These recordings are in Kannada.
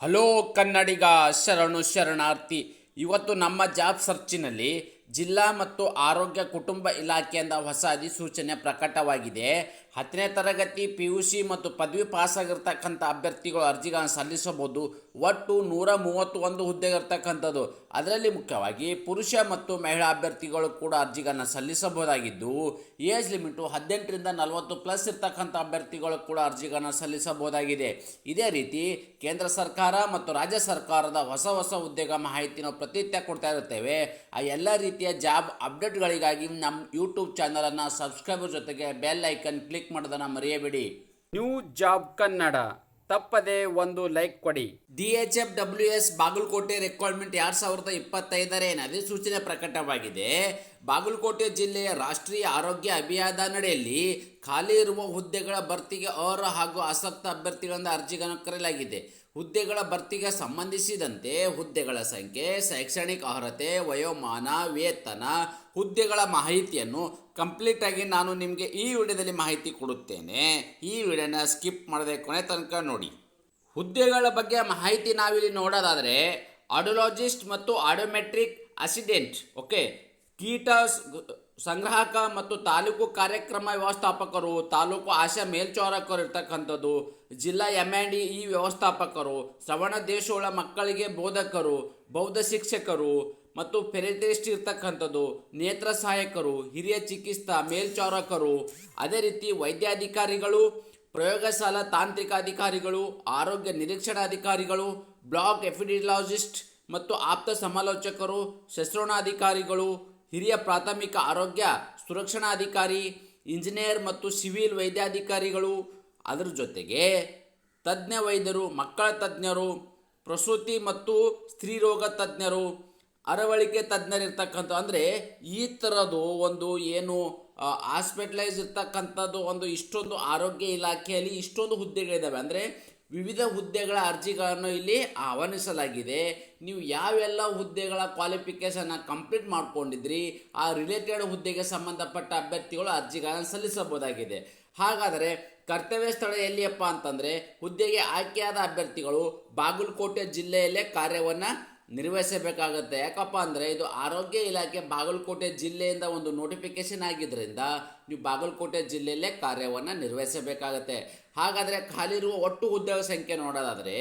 ಹಲೋ ಕನ್ನಡಿಗ ಶರಣು ಶರಣಾರ್ಥಿ. ಇವತ್ತು ನಮ್ಮ ಜಾಬ್ ಸರ್ಚಿನಲ್ಲಿ ಜಿಲ್ಲಾ ಮತ್ತು ಆರೋಗ್ಯ ಕುಟುಂಬ ಇಲಾಖೆಯಿಂದ ಹೊಸ ಅಧಿಸೂಚನೆ ಪ್ರಕಟವಾಗಿದೆ. ಹತ್ತನೇ ತರಗತಿ ಪಿ ಯು ಸಿ ಮತ್ತು ಪದವಿ ಪಾಸಾಗಿರ್ತಕ್ಕಂಥ ಅಭ್ಯರ್ಥಿಗಳು ಅರ್ಜಿಗಳನ್ನು ಸಲ್ಲಿಸಬಹುದು. ಒಟ್ಟು ನೂರ ಮೂವತ್ತು ಒಂದು ಹುದ್ದೆಗಿರ್ತಕ್ಕಂಥದ್ದು ಅದರಲ್ಲಿ ಮುಖ್ಯವಾಗಿ ಪುರುಷ ಮತ್ತು ಮಹಿಳಾ ಅಭ್ಯರ್ಥಿಗಳು ಕೂಡ ಅರ್ಜಿಗಳನ್ನು ಸಲ್ಲಿಸಬಹುದಾಗಿದ್ದು, ಏಜ್ ಲಿಮಿಟು ಹದಿನೆಂಟರಿಂದ ನಲವತ್ತು ಪ್ಲಸ್ ಇರ್ತಕ್ಕಂಥ ಅಭ್ಯರ್ಥಿಗಳು ಕೂಡ ಅರ್ಜಿಗಳನ್ನು ಸಲ್ಲಿಸಬಹುದಾಗಿದೆ. ಇದೇ ರೀತಿ ಕೇಂದ್ರ ಸರ್ಕಾರ ಮತ್ತು ರಾಜ್ಯ ಸರ್ಕಾರದ ಹೊಸ ಹೊಸ ಉದ್ಯೋಗ ಮಾಹಿತಿ ನಾವು ಪ್ರತಿನಿತ್ಯ ಕೊಡ್ತಾ ಇರುತ್ತೇವೆ. ಆ ಎಲ್ಲ ರೀತಿಯ ಜಾಬ್ ಅಪ್ಡೇಟ್ಗಳಿಗಾಗಿ ನಮ್ಮ ಯೂಟ್ಯೂಬ್ ಚಾನಲನ್ನು ಸಬ್ಸ್ಕ್ರೈಬರ್ ಜೊತೆಗೆ ಬೆಲ್ ಐಕನ್ ಕ್ಲಿಕ್ ಮಾಡೋದನ್ನು ಮರೆಯಬೇಡಿ. ನ್ಯೂ ಜಾಬ್ ಕನ್ನಡ ತಪ್ಪದೆ ಒಂದು ಲೈಕ್ ಕೊಡಿ. D H F W S Bagalkot recruitment ಎರಡ್ ಸಾವಿರದ ಇಪ್ಪತ್ತೈದರ ಏನು ಅಧಿಸೂಚನೆ ಪ್ರಕಟವಾಗಿದೆ. ಬಾಗಲಕೋಟೆ ಜಿಲ್ಲೆಯ ರಾಷ್ಟ್ರೀಯ ಆರೋಗ್ಯ ಅಭಿಯಾನದಡಿಯಲ್ಲಿ ಖಾಲಿ ಇರುವ ಹುದ್ದೆಗಳ ಭರ್ತಿಗೆ ಅರ್ಹ ಹಾಗೂ ಆಸಕ್ತ ಅಭ್ಯರ್ಥಿಗಳಿಂದ ಅರ್ಜಿಗಳನ್ನು ಕರೆಯಲಾಗಿದೆ. ಹುದ್ದೆಗಳ ಭರ್ತಿಗೆ ಸಂಬಂಧಿಸಿದಂತೆ ಹುದ್ದೆಗಳ ಸಂಖ್ಯೆ, ಶೈಕ್ಷಣಿಕ ಅರ್ಹತೆ, ವಯೋಮಾನ, ವೇತನ, ಹುದ್ದೆಗಳ ಮಾಹಿತಿಯನ್ನು ಕಂಪ್ಲೀಟಾಗಿ ನಾನು ನಿಮಗೆ ಈ ವಿಡಿಯೋದಲ್ಲಿ ಮಾಹಿತಿ ಕೊಡುತ್ತೇನೆ. ಈ ವಿಡಿಯೋನ ಸ್ಕಿಪ್ ಮಾಡದೆ ಕೊನೆ ತನಕ ನೋಡಿ. ಹುದ್ದೆಗಳ ಬಗ್ಗೆ ಮಾಹಿತಿ ನಾವಿಲ್ಲಿ ನೋಡೋದಾದರೆ ಆಡೋಲಾಜಿಸ್ಟ್ ಮತ್ತು ಆಡೋಮೆಟ್ರಿಕ್ ಅಸಿಡೆಂಟ್, ಓಕೆ? ಕೀಟ ಸ್- ಸಂಗ್ರಾಹಕ ಮತ್ತು ತಾಲೂಕು ಕಾರ್ಯಕ್ರಮ ವ್ಯವಸ್ಥಾಪಕರು, ತಾಲೂಕು ಆಶಾ ಮೇಲ್ಚಾರಕರು ಇರ್ತಕ್ಕಂಥದ್ದು, ಜಿಲ್ಲಾ ಎಂ ಡಿ ಇ ವ್ಯವಸ್ಥಾಪಕರು, ಶ್ರವಣ ದೇಶೋಳ ಮಕ್ಕಳಿಗೆ ಬೋಧಕರು, ಬೌದ್ಧ ಶಿಕ್ಷಕರು ಮತ್ತು ಪೆರಿಟೇಸ್ಟ್ ಇರ್ತಕ್ಕಂಥದ್ದು, ನೇತ್ರ ಸಹಾಯಕರು, ಹಿರಿಯ ಚಿಕಿತ್ಸಾ ಮೇಲ್ಚಾರಕರು, ಅದೇ ರೀತಿ ವೈದ್ಯಾಧಿಕಾರಿಗಳು, ಪ್ರಯೋಗಶಾಲಾ ತಾಂತ್ರಿಕ ಅಧಿಕಾರಿಗಳು ಆರೋಗ್ಯ ನಿರೀಕ್ಷಣಾಧಿಕಾರಿಗಳು, ಬ್ಲಾಕ್ ಎಫಿಡಿಲಾಜಿಸ್ಟ್ ಮತ್ತು ಆಪ್ತ ಸಮಾಲೋಚಕರು, ಶಸ್ತ್ರೋಣಾಧಿಕಾರಿಗಳು ಹಿರಿಯ ಪ್ರಾಥಮಿಕ ಆರೋಗ್ಯ ಸುರಕ್ಷಣಾಧಿಕಾರಿ, ಇಂಜಿನಿಯರ್ ಮತ್ತು ಸಿವಿಲ್ ವೈದ್ಯಾಧಿಕಾರಿಗಳು. ಅದರ ಜೊತೆಗೆ ತಜ್ಞ ವೈದ್ಯರು, ಮಕ್ಕಳ ತಜ್ಞರು, ಪ್ರಸೂತಿ ಮತ್ತು ಸ್ತ್ರೀರೋಗ ತಜ್ಞರು, ಅರವಳಿಕೆ ತಜ್ಞರಿರ್ತಕ್ಕಂಥ, ಅಂದರೆ ಈ ಥರದ್ದು ಒಂದು ಏನು ಹಾಸ್ಪಿಟಲೈಸ್ ಇರ್ತಕ್ಕಂಥದ್ದು ಒಂದು ಇಷ್ಟೊಂದು ಆರೋಗ್ಯ ಇಲಾಖೆಯಲ್ಲಿ ಇಷ್ಟೊಂದು ಹುದ್ದೆಗಳಿದ್ದಾವೆ ಅಂದರೆ ವಿವಿಧ ಹುದ್ದೆಗಳ ಅರ್ಜಿಗಳನ್ನು ಇಲ್ಲಿ ಆಹ್ವಾನಿಸಲಾಗಿದೆ. ನೀವು ಯಾವೆಲ್ಲ ಹುದ್ದೆಗಳ ಕ್ವಾಲಿಫಿಕೇಷನ್ನ ಕಂಪ್ಲೀಟ್ ಮಾಡ್ಕೊಂಡಿದ್ರಿ, ಆ ರಿಲೇಟೆಡ್ ಹುದ್ದೆಗೆ ಸಂಬಂಧಪಟ್ಟ ಅಭ್ಯರ್ಥಿಗಳು ಅರ್ಜಿಗಳನ್ನು ಸಲ್ಲಿಸಬಹುದಾಗಿದೆ. ಹಾಗಾದರೆ ಕರ್ತವ್ಯ ಸ್ಥಳ ಎಲ್ಲಿಯಪ್ಪ ಅಂತಂದರೆ, ಹುದ್ದೆಗೆ ಆಯ್ಕೆಯಾದ ಅಭ್ಯರ್ಥಿಗಳು ಬಾಗಲಕೋಟೆ ಜಿಲ್ಲೆಯಲ್ಲೇ ಕಾರ್ಯವನ್ನು ನಿರ್ವಹಿಸಬೇಕಾಗುತ್ತೆ. ಯಾಕಪ್ಪ ಅಂದರೆ ಇದು ಆರೋಗ್ಯ ಇಲಾಖೆ ಬಾಗಲಕೋಟೆ ಜಿಲ್ಲೆಯಿಂದ ಒಂದು ನೋಟಿಫಿಕೇಶನ್ ಆಗಿದ್ದರಿಂದ ನೀವು ಬಾಗಲಕೋಟೆ ಜಿಲ್ಲೆಯಲ್ಲೇ ಕಾರ್ಯವನ್ನು ನಿರ್ವಹಿಸಬೇಕಾಗತ್ತೆ. ಹಾಗಾದರೆ ಖಾಲಿ ಇರುವ ಒಟ್ಟು ಹುದ್ದೆಗಳ ಸಂಖ್ಯೆ ನೋಡೋದಾದರೆ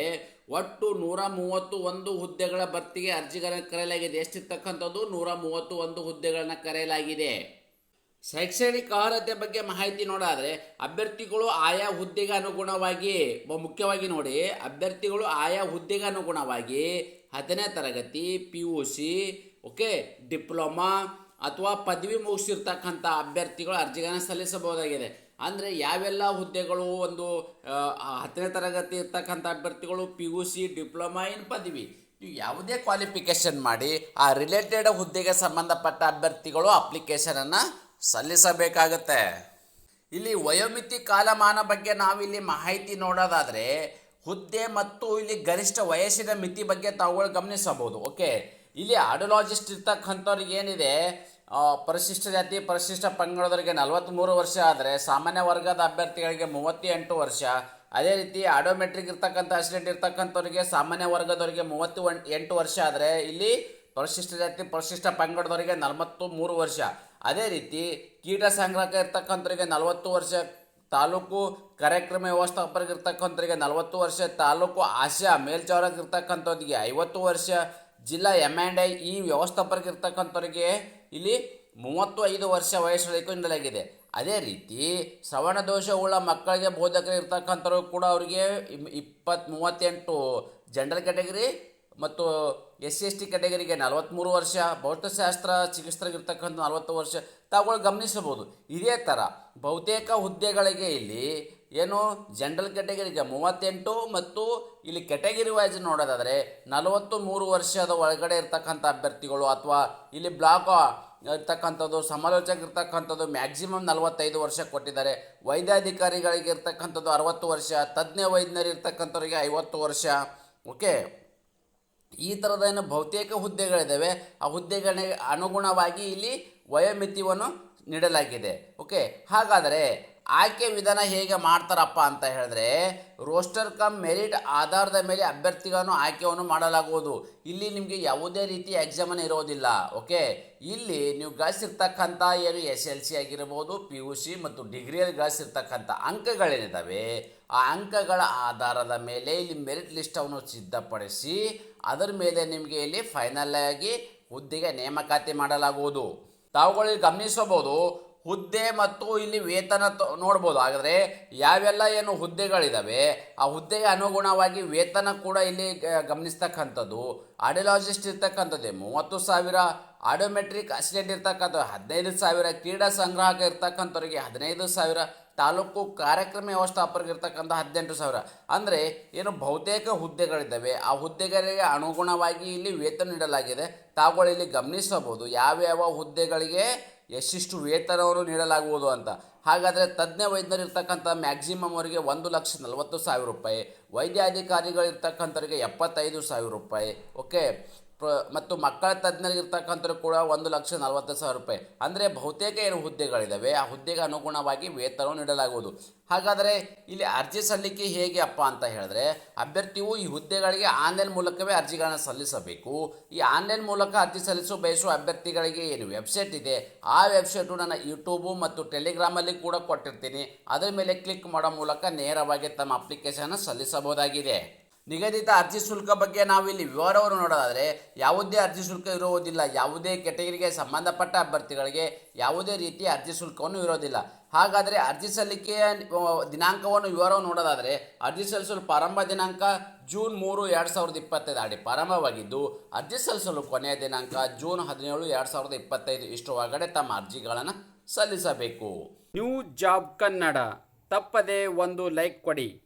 ಒಟ್ಟು ನೂರ ಮೂವತ್ತು ಒಂದು ಹುದ್ದೆಗಳ ಭರ್ತಿಗೆ ಅರ್ಜಿಗಳನ್ನು ಕರೆಯಲಾಗಿದೆ. ಎಷ್ಟಿರ್ತಕ್ಕಂಥದ್ದು? ನೂರ ಮೂವತ್ತು ಒಂದು ಹುದ್ದೆಗಳನ್ನು ಕರೆಯಲಾಗಿದೆ. ಶೈಕ್ಷಣಿಕ ಅರ್ಹತೆ ಬಗ್ಗೆ ಮಾಹಿತಿ ನೋಡಾದರೆ ಅಭ್ಯರ್ಥಿಗಳು ಆಯಾ ಹುದ್ದೆಗೆ ಅನುಗುಣವಾಗಿ ಮುಖ್ಯವಾಗಿ ನೋಡಿ, ಅಭ್ಯರ್ಥಿಗಳು ಆಯಾ ಹುದ್ದೆಗೆ ಅನುಗುಣವಾಗಿ ಹತ್ತನೇ ತರಗತಿ P U C okay diploma ಅಥವಾ ಪದವಿ ಮುಗಿಸಿರ್ತಕ್ಕಂಥ ಅಭ್ಯರ್ಥಿಗಳು ಅರ್ಜಿಗಳನ್ನು ಸಲ್ಲಿಸಬಹುದಾಗಿದೆ. ಅಂದರೆ ಯಾವೆಲ್ಲ ಹುದ್ದೆಗಳು ಒಂದು ಹತ್ತನೇ ತರಗತಿ ಇರ್ತಕ್ಕಂಥ ಅಭ್ಯರ್ಥಿಗಳು ಪಿ ಯು ಸಿ ಡಿಪ್ಲೊಮಾ ಇನ್ ಪದವಿ? ಯಾವುದೇ ಕ್ವಾಲಿಫಿಕೇಷನ್ ಮಾಡಿ ಆ ರಿಲೇಟೆಡ್ ಹುದ್ದೆಗೆ ಸಂಬಂಧಪಟ್ಟ ಅಭ್ಯರ್ಥಿಗಳು ಅಪ್ಲಿಕೇಶನನ್ನು ಸಲ್ಲಿಸಬೇಕಾಗತ್ತೆ. ಇಲ್ಲಿ ವಯೋಮಿತಿ ಕಾಲಮಾನ ಬಗ್ಗೆ ನಾವಿಲ್ಲಿ ಮಾಹಿತಿ ನೋಡೋದಾದರೆ ಹುದ್ದೆ ಮತ್ತು ಇಲ್ಲಿ ಗರಿಷ್ಠ ವಯಸ್ಸಿನ ಮಿತಿ ಬಗ್ಗೆ ತಾವುಗಳು ಗಮನಿಸಬಹುದು, ಓಕೆ? ಇಲ್ಲಿ ಆಡಿಯೋಲಾಜಿಸ್ಟ್ ಇರ್ತಕ್ಕಂಥವ್ರಿಗೆ ಏನಿದೆ ಪರಿಶಿಷ್ಟ ಜಾತಿ, ಪರಿಶಿಷ್ಟ ಪಂಗಡದವರಿಗೆ ನಲವತ್ತ್ಮೂರು ವರ್ಷ ಆದರೆ ಸಾಮಾನ್ಯ ವರ್ಗದ ಅಭ್ಯರ್ಥಿಗಳಿಗೆ ಮೂವತ್ತೆಂಟು ವರ್ಷ. ಅದೇ ರೀತಿ ಆಡೋಮೆಟ್ರಿಕ್ ಇರ್ತಕ್ಕಂಥ ಅಸಿಡೆಂಟ್ ಇರ್ತಕ್ಕಂಥವ್ರಿಗೆ ಸಾಮಾನ್ಯ ವರ್ಗದವರಿಗೆ ಮೂವತ್ತು ಎಂಟು ವರ್ಷ ಆದರೆ ಇಲ್ಲಿ ಪರಿಶಿಷ್ಟ ಜಾತಿ, ಪರಿಶಿಷ್ಟ ಪಂಗಡದವರಿಗೆ ನಲವತ್ತು ಮೂರು ವರ್ಷ. ಅದೇ ರೀತಿ ಕೀಟ ಸಂಗ್ರಹಕ ಇರ್ತಕ್ಕಂಥವ್ರಿಗೆ ನಲವತ್ತು ವರ್ಷ ತಾಲೂಕು ಕಾರ್ಯಕ್ರಮ ವ್ಯವಸ್ಥಾಪಕರಿಗೆ ಇರ್ತಕ್ಕಂಥವರಿಗೆ ನಲವತ್ತು ವರ್ಷ, ತಾಲೂಕು ಆಶಾ ಮೇಲ್ಚಾರಕ ಇರ್ತಕ್ಕಂಥವ್ರಿಗೆ ಐವತ್ತು ವರ್ಷ, ಜಿಲ್ಲಾ ಎಂ ಆ್ಯಂಡ್ ಐ ಈ ವ್ಯವಸ್ಥಾಪಕರಿಗೆ ಇರ್ತಕ್ಕಂಥವ್ರಿಗೆ ಇಲ್ಲಿ ಮೂವತ್ತು ಐದು ವರ್ಷ ವಯಸ್ಸು ನೀಡಲಾಗಿದೆ ಅದೇ ರೀತಿ ಶ್ರವಣ ದೋಷವುಳ್ಳ ಮಕ್ಕಳಿಗೆ ಬೋಧಕರು ಇರ್ತಕ್ಕಂಥವ್ರು ಕೂಡ ಅವರಿಗೆ ಇಪ್ಪತ್ತು, ಮೂವತ್ತೆಂಟು ಜನರಲ್ ಕ್ಯಾಟಗರಿ ಮತ್ತು ಎಸ್ ಎಸ್ ಟಿ ಕ್ಯಾಟಗರಿಗೆ ನಲವತ್ತ್ಮೂರು ವರ್ಷ, ಭೌತಶಾಸ್ತ್ರ ಚಿಕಿತ್ಸಕರಿರ್ತಕ್ಕಂಥ ನಲವತ್ತು ವರ್ಷ, ತಾವುಗಳು ಗಮನಿಸಬಹುದು. ಇದೇ ಥರ ಬಹುತೇಕ ಹುದ್ದೆಗಳಿಗೆ ಇಲ್ಲಿ ಏನು ಜನರಲ್ ಕ್ಯಾಟಗರಿಗೆ ಮೂವತ್ತೆಂಟು ಮತ್ತು ಇಲ್ಲಿ ಕೆಟಗರಿ ವೈಸ್ ನೋಡೋದಾದರೆ ನಲವತ್ತು ಮೂರು ವರ್ಷದ ಒಳಗಡೆ ಇರ್ತಕ್ಕಂಥ ಅಭ್ಯರ್ಥಿಗಳು ಅಥವಾ ಇಲ್ಲಿ ಬ್ಲಾಕ್ ಇರ್ತಕ್ಕಂಥದ್ದು, ಸಮಾಲೋಚಕ ಇರ್ತಕ್ಕಂಥದ್ದು ಮ್ಯಾಕ್ಸಿಮಮ್ ನಲವತ್ತೈದು ವರ್ಷ ಕೊಟ್ಟಿದ್ದಾರೆ. ವೈದ್ಯಾಧಿಕಾರಿಗಳಿಗೆ ಇರ್ತಕ್ಕಂಥದ್ದು ಅರವತ್ತು ವರ್ಷ, ತಜ್ಞ ವೈದ್ಯರು ಇರ್ತಕ್ಕಂಥವ್ರಿಗೆ ಐವತ್ತು ವರ್ಷ. ಓಕೆ? ಈ ಥರದ ಏನು ಬಹುತೇಕ ಹುದ್ದೆಗಳಿದ್ದಾವೆ. ಆ ಹುದ್ದೆಗಳಿಗೆ ಅನುಗುಣವಾಗಿ ಇಲ್ಲಿ ವಯೋಮಿತಿಯನ್ನು ನೀಡಲಾಗಿದೆ. ಓಕೆ ಹಾಗಾದರೆ ಆಯ್ಕೆ ವಿಧಾನ ಹೇಗೆ ಮಾಡ್ತಾರಪ್ಪ ಅಂತ ಹೇಳಿದ್ರೆ, ರೋಸ್ಟರ್ ಕಮ್ ಮೆರಿಟ್ ಆಧಾರದ ಮೇಲೆ ಅಭ್ಯರ್ಥಿಗಳನ್ನು ಆಯ್ಕೆಯನ್ನು ಮಾಡಲಾಗುವುದು. ಇಲ್ಲಿ ನಿಮಗೆ ಯಾವುದೇ ರೀತಿ ಎಕ್ಸಾಮನ್ ಇರೋದಿಲ್ಲ. ಓಕೆ ಇಲ್ಲಿ ನೀವು ಗಳಿಸಿರ್ತಕ್ಕಂಥ ಏನು ಎಸ್ ಎಲ್ ಸಿ ಆಗಿರ್ಬೋದು, ಪಿ ಯು ಸಿ ಮತ್ತು ಡಿಗ್ರಿಯಲ್ಲಿ ಗಳಿಸಿರ್ತಕ್ಕಂಥ ಅಂಕಗಳೇನಿದ್ದಾವೆ ಆ ಅಂಕಗಳ ಆಧಾರದ ಮೇಲೆ ಇಲ್ಲಿ ಮೆರಿಟ್ ಲಿಸ್ಟನ್ನು ಸಿದ್ಧಪಡಿಸಿ, ಅದರ ಮೇಲೆ ನಿಮಗೆ ಇಲ್ಲಿ ಫೈನಲ್ ಆಗಿ ಹುದ್ದೆಗೆ ನೇಮಕಾತಿ ಮಾಡಲಾಗುವುದು. ತಾವುಗಳು ಇಲ್ಲಿ ಗಮನಿಸಬಹುದು, ಹುದ್ದೆ ಮತ್ತು ಇಲ್ಲಿ ವೇತನ ನೋಡ್ಬೋದು. ಆದರೆ ಯಾವೆಲ್ಲ ಏನು ಹುದ್ದೆಗಳಿದ್ದಾವೆ ಆ ಹುದ್ದೆಗೆ ಅನುಗುಣವಾಗಿ ವೇತನ ಕೂಡ ಇಲ್ಲಿ ಗಮನಿಸ್ತಕ್ಕಂಥದ್ದು ಆಡಿಯಾಲಜಿಸ್ಟ್ ಇರ್ತಕ್ಕಂಥದ್ದೇ, ಮೂವತ್ತು ಸಾವಿರ, ಆಡಿಯೋಮೆಟ್ರಿಕ್ ಅಸಿಸ್ಟೆಂಟ್ ಇರ್ತಕ್ಕಂಥ ಹದಿನೈದು ಸಾವಿರ, ಕ್ರೀಡಾ ಸಂಗ್ರಾಹಕ ಇರ್ತಕ್ಕಂಥವ್ರಿಗೆ ಹದಿನೈದು ಸಾವಿರ ತಾಲೂಕು ಕಾರ್ಯಕ್ರಮ ವ್ಯವಸ್ಥಾಪಕರಿಗೆ ಇರ್ತಕ್ಕಂಥ ಹದಿನೆಂಟು ಸಾವಿರ. ಅಂದರೆ ಏನು ಬಹುತೇಕ ಹುದ್ದೆಗಳಿದ್ದಾವೆ. ಆ ಹುದ್ದೆಗಳಿಗೆ ಅನುಗುಣವಾಗಿ ಇಲ್ಲಿ ವೇತನ ನೀಡಲಾಗಿದೆ. ತಾವುಗಳು ಇಲ್ಲಿ ಗಮನಿಸಬಹುದು ಯಾವ್ಯಾವ ಹುದ್ದೆಗಳಿಗೆ ಎಷ್ಟಿಷ್ಟು ವೇತನವನ್ನು ನೀಡಲಾಗುವುದು ಅಂತ. ಹಾಗಾದರೆ ತಜ್ಞ ವೈದ್ಯರು ಇರ್ತಕ್ಕಂಥ ಮ್ಯಾಕ್ಸಿಮಮ್ ಅವರಿಗೆ ಒಂದು ಲಕ್ಷ ನಲವತ್ತು ಸಾವಿರ ರೂಪಾಯಿ. ವೈದ್ಯಾಧಿಕಾರಿಗಳಿರ್ತಕ್ಕಂಥವರಿಗೆ ಎಪ್ಪತ್ತೈದು ಸಾವಿರ ರೂಪಾಯಿ. ಓಕೆ ಪ್ರ, ಮತ್ತು ಮಕ್ಕಳ ತಜ್ಞರಿಗೆ ಇರ್ತಕ್ಕಂಥವ್ರು ಕೂಡ ಒಂದು ಲಕ್ಷ ನಲವತ್ತು ಸಾವಿರ ರೂಪಾಯಿ. ಅಂದರೆ ಬಹುತೇಕ ಏನು ಹುದ್ದೆಗಳಿದ್ದಾವೆ ಆ ಹುದ್ದೆಗೆ ಅನುಗುಣವಾಗಿ ವೇತನ ನೀಡಲಾಗುವುದು. ಹಾಗಾದರೆ ಇಲ್ಲಿ ಅರ್ಜಿ ಸಲ್ಲಿಕೆ ಹೇಗೆ ಅಪ್ಪ ಅಂತ ಹೇಳಿದ್ರೆ, ಅಭ್ಯರ್ಥಿಯು ಈ ಹುದ್ದೆಗಳಿಗೆ ಆನ್ಲೈನ್ ಮೂಲಕವೇ ಅರ್ಜಿಗಳನ್ನು ಸಲ್ಲಿಸಬೇಕು. ಈ ಆನ್ಲೈನ್ ಮೂಲಕ ಅರ್ಜಿ ಸಲ್ಲಿಸಲು ಬಯಸುವ ಅಭ್ಯರ್ಥಿಗಳಿಗೆ ಏನು ವೆಬ್ಸೈಟ್ ಇದೆ, ಆ ವೆಬ್ಸೈಟು ನನ್ನ ಯೂಟ್ಯೂಬು ಮತ್ತು ಟೆಲಿಗ್ರಾಮಲ್ಲಿ ಕೂಡ ಕೊಟ್ಟಿರ್ತೀನಿ. ಅದರ ಮೇಲೆ ಕ್ಲಿಕ್ ಮಾಡೋ ಮೂಲಕ ನೇರವಾಗಿ ತಮ್ಮ ಅಪ್ಲಿಕೇಶನ್ ಸಲ್ಲಿಸಬಹುದಾಗಿದೆ. ನಿಗದಿತ ಅರ್ಜಿ ಶುಲ್ಕ ಬಗ್ಗೆ ನಾವು ಇಲ್ಲಿ ವಿವರವನ್ನು ನೋಡೋದಾದರೆ, ಯಾವುದೇ ಅರ್ಜಿ ಶುಲ್ಕ ಇರುವುದಿಲ್ಲ ಯಾವುದೇ ಕೆಟಗರಿಗೆ ಸಂಬಂಧಪಟ್ಟ ಅಭ್ಯರ್ಥಿಗಳಿಗೆ ಯಾವುದೇ ರೀತಿಯ ಅರ್ಜಿ ಶುಲ್ಕವನ್ನು ಇರೋದಿಲ್ಲ. ಹಾಗಾದರೆ ಅರ್ಜಿ ಸಲ್ಲಿಕೆಯ ದಿನಾಂಕವನ್ನು ವಿವರವನ್ನು ನೋಡೋದಾದರೆ, ಅರ್ಜಿ ಸಲ್ಲಿಸಲು ಪ್ರಾರಂಭ ದಿನಾಂಕ ಜೂನ್ ಮೂರು ಎರಡು ಸಾವಿರದ ಇಪ್ಪತ್ತೈದು ಆಡಿ ಪ್ರಾರಂಭವಾಗಿದ್ದು, ಅರ್ಜಿ ಸಲ್ಲಿಸಲು ಕೊನೆಯ ದಿನಾಂಕ ಜೂನ್ ಹದಿನೇಳು ಎರಡು ಸಾವಿರದ ಇಪ್ಪತ್ತೈದು. ಇಷ್ಟು ಒಳಗಡೆ ತಮ್ಮ ಅರ್ಜಿಗಳನ್ನು ಸಲ್ಲಿಸಬೇಕು. New job Kannada. ತಪ್ಪದೆ ಒಂದು ಲೈಕ್ ಕೊಡಿ.